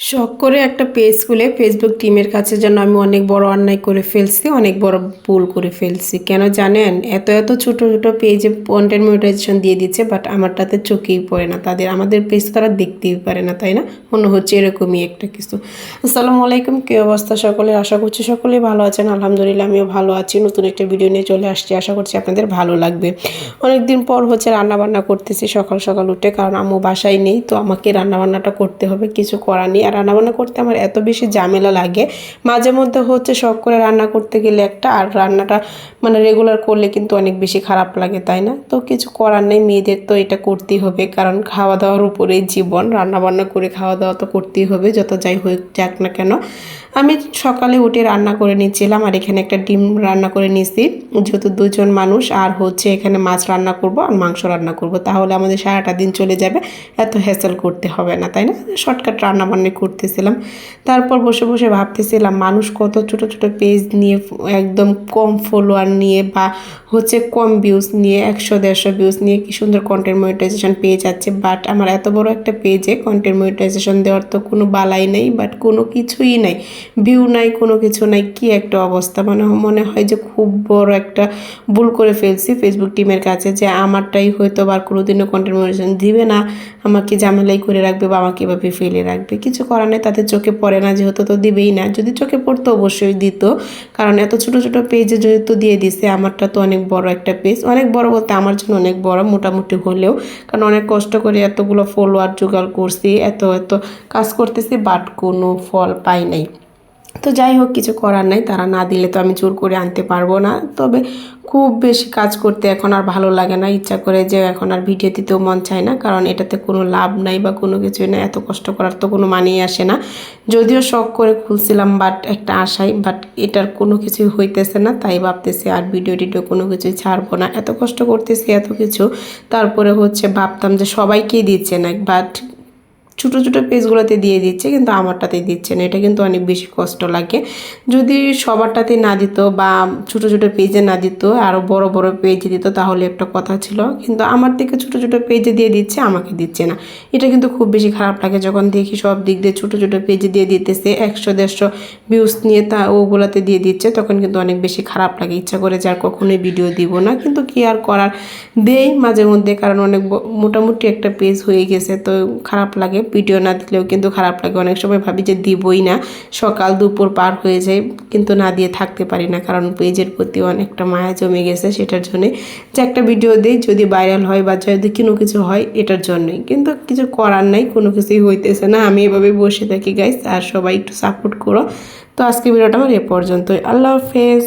শখ করে একটা পেজ খুলে ফেসবুক টিমের কাছে যেন আমি অনেক বড় অন্যায় করে ফেলছি, অনেক বড় ভুল করে ফেলছি। কেন জানেন? এত এত ছোট ছোট পেজে কন্টেন্ট মনিটাইজেশন দিয়ে দিচ্ছে বাট আমারটাতে চোখেই পড়ে না। তাদের, আমাদের পেজ তারা দেখতেই পারে না, তাই না? মনে হচ্ছে এরকমই একটা কিছু। আসসালামু আলাইকুম, কী অবস্থা সকলের? আশা করছি সকলেই ভালো আছেন। আলহামদুলিল্লাহ, আমিও ভালো আছি। নতুন একটা ভিডিও নিয়ে চলে আসছি। আশা করছি আপনাদের ভালো লাগবে। অনেকদিন পর হচ্ছে রান্নাবান্না করতেছি, সকাল সকাল উঠে, কারণ আম্মু বাসায় নেই, তো আমাকে রান্নাবান্নাটা করতে হবে। কিছু করার নেই। আর রান্নাবান্না করতে আমার এত বেশি ঝামেলা লাগে। মাঝে মধ্যে হচ্ছে শখ করে রান্না করতে গেলে একটা, আর রান্নাটা মানে রেগুলার করলে কিন্তু অনেক বেশি খারাপ লাগে, তাই না? তো কিছু করার নেই, মেয়েদের তো এটা করতেই হবে, কারণ খাওয়া দাওয়ার উপরেই জীবন, রান্নাবান্না করে খাওয়া দাওয়া তো করতেই হবে, যত যাই হোক, যাক না কেন। আমি সকালে উঠে রান্না করে নিচ্ছিলাম, আর এখানে একটা ডিম রান্না করে নিয়েছি যেহেতু দুজন মানুষ, আর হচ্ছে এখানে মাছ রান্না করব, আর মাংস রান্না করব, তাহলে আমাদের সারাটা দিন চলে যাবে, এত হ্যাসেল করতে হবে না, তাই না? শর্টকাট রান্না বান্না করতেছিলাম। তারপর বসে বসে ভাবতেছিলাম, মানুষ কত ছোট ছোট পেজ নিয়ে একদম কম ফলোয়ার নিয়ে বা হচ্ছে কম ভিউজ নিয়ে, একশো, দেড়শো ভিউজ নিয়ে কি সুন্দর কন্টেন্ট মনিটাইজেশন পেয়ে যাচ্ছে। বাট আমার এত বড় একটা পেজে কন্টেন্ট মনিটাইজেশন দেওয়ার তো কোনো বালাই নেই বাট কোনো কিছুই নাই। ভিউ নাই, কোনো কিছু নাই, কি একটা অবস্থা। মানে মনে হয় যে খুব বড় একটা ভুল করে ফেলছি ফেসবুক টিমের কাছে যে আমারটাই হয়তো বা কোনোদিনও কন্টেন্ট মনিটাইজেশন দিবে না। আমাকে ঝামেলাই করে রাখবে বা আমাকে এভাবে ফেলে রাখবে। কিছু করার নেই, তাদের চোখে পড়ে না, যেহেতু তো দিবেই না। যদি চোখে পড়তো অবশ্যই দিত, কারণ এত ছোট ছোট পেজে যেহেতু দিয়ে দিছে, আমারটা তো অনেক বড় একটা পেজ অনেক বড় বলতে আমার জন্য অনেক বড়, মোটামুটি হলেও, কারণ অনেক কষ্ট করে এতগুলো ফলোয়ার জোগাড় করছি, এত এত কাজ করতেছি বাট কোনো ফল পাই নাই। তো যাই হোক, কিছু করার নাই, তারা না দিলে তো আমি জোর করে আনতে পারব না। তবে খুব বেশি কাজ করতে এখন আর ভালো লাগে না। ইচ্ছা করে যে এখন আর ভিডিও দিতেও মন চায় না, কারণ এটাতে কোনো লাভ নাই বা কোনো কিছুই না এত কষ্ট করার তো কোনো মানেই আসে না। যদিও শখ করে খুলছিলাম বাট একটা আশাই বাট এটার কোনো কিছুই হইতেছে না। তাই ভাবতেছি আর ভিডিও টিডিও কোনো কিছুই ছাড়বো না। এত কষ্ট করতেছি, এত কিছু। তারপরে হচ্ছে ভাবতাম যে সবাইকেই দিচ্ছে না বাট ছোটো ছোটো পেজগুলোতে দিয়ে দিচ্ছে, কিন্তু আমারটাতে দিচ্ছে না। এটা কিন্তু অনেক বেশি কষ্ট লাগে। যদি সবারটাতে না দিত বা ছোটো ছোটো পেজে না দিত আরও বড় বড় পেজে দিত, তাহলে একটা কথা ছিল। কিন্তু আমার থেকে ছোটো ছোটো পেজে দিয়ে দিচ্ছে, আমাকে দিচ্ছে না। এটা কিন্তু খুব বেশি খারাপ লাগে যখন দেখি সব দিক দিয়ে ছোটো ছোটো পেজে দিয়ে দিতেছে, একশো, দেড়শো ভিউজ নিয়ে তা ওগুলোতে দিয়ে দিচ্ছে, তখন কিন্তু অনেক বেশি খারাপ লাগে। ইচ্ছা করে যে আর কখনোই ভিডিও দিব না। কিন্তু কি আর করার? দেই মাঝে মধ্যে, কারণ অনেক মোটামুটি একটা পেজ হয়ে গেছে, তো খারাপ লাগে। ভিডিও না দিলেও কিন্তু খারাপ লাগে। অনেক সময় ভাবি যে দিবই না। সকাল দুপুর পার হয়ে যায়, কিন্তু না দিয়ে থাকতে পারি না, কারণ পেজের প্রতি অনেকটা মায়া জমে গেছে সেটার জন্যে। যে একটা ভিডিও দিই, যদি ভাইরাল হয় বা যদি কোনো কিছু হয়, এটার জন্যই। কিন্তু কিছু করার নাই, কোনো কিছুই হইতেছে না। আমি এভাবে বসে থাকি গাইস আর সবাই একটু সাপোর্ট করো। তো আজকে ভিডিওটা আমার এ পর্যন্তই। আল্লাহ হাফেজ।